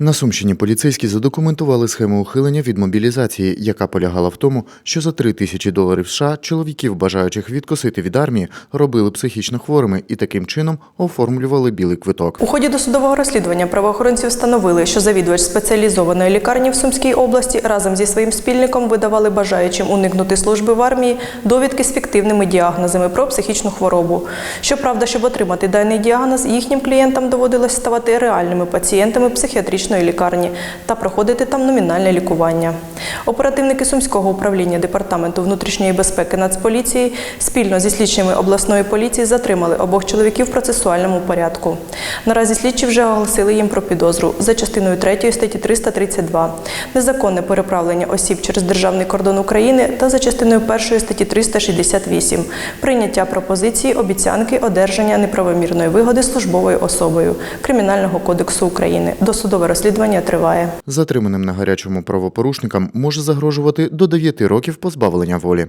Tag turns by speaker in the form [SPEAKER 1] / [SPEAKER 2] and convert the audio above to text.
[SPEAKER 1] На Сумщині поліцейські задокументували схему ухилення від мобілізації, яка полягала в тому, що за 3 тисячі доларів США чоловіків, бажаючих відкосити від армії, робили психічно хворими і таким чином оформлювали білий квиток.
[SPEAKER 2] У ході досудового розслідування правоохоронці встановили, що завідувач спеціалізованої лікарні в Сумській області разом зі своїм спільником видавали бажаючим уникнути служби в армії довідки з фіктивними діагнозами про психічну хворобу. Щоправда, щоб отримати даний діагноз, їхнім клієнтам доводилось ставати реальними пацієнтами психіатричної лікарні та проходити там номінальне лікування. Оперативники Сумського управління департаменту внутрішньої безпеки Нацполіції спільно зі слідчими обласної поліції затримали обох чоловіків в процесуальному порядку. Наразі слідчі вже оголосили їм про підозру за частиною 3 статті 332 незаконне переправлення осіб через державний кордон України та за частиною 1 статті 368 прийняття пропозиції, обіцянки, одержання неправомірної вигоди службовою особою Кримінального кодексу України. Досудове розслідування триває.
[SPEAKER 1] Затриманим на гарячому правопорушникам може загрожувати до 9 років позбавлення волі.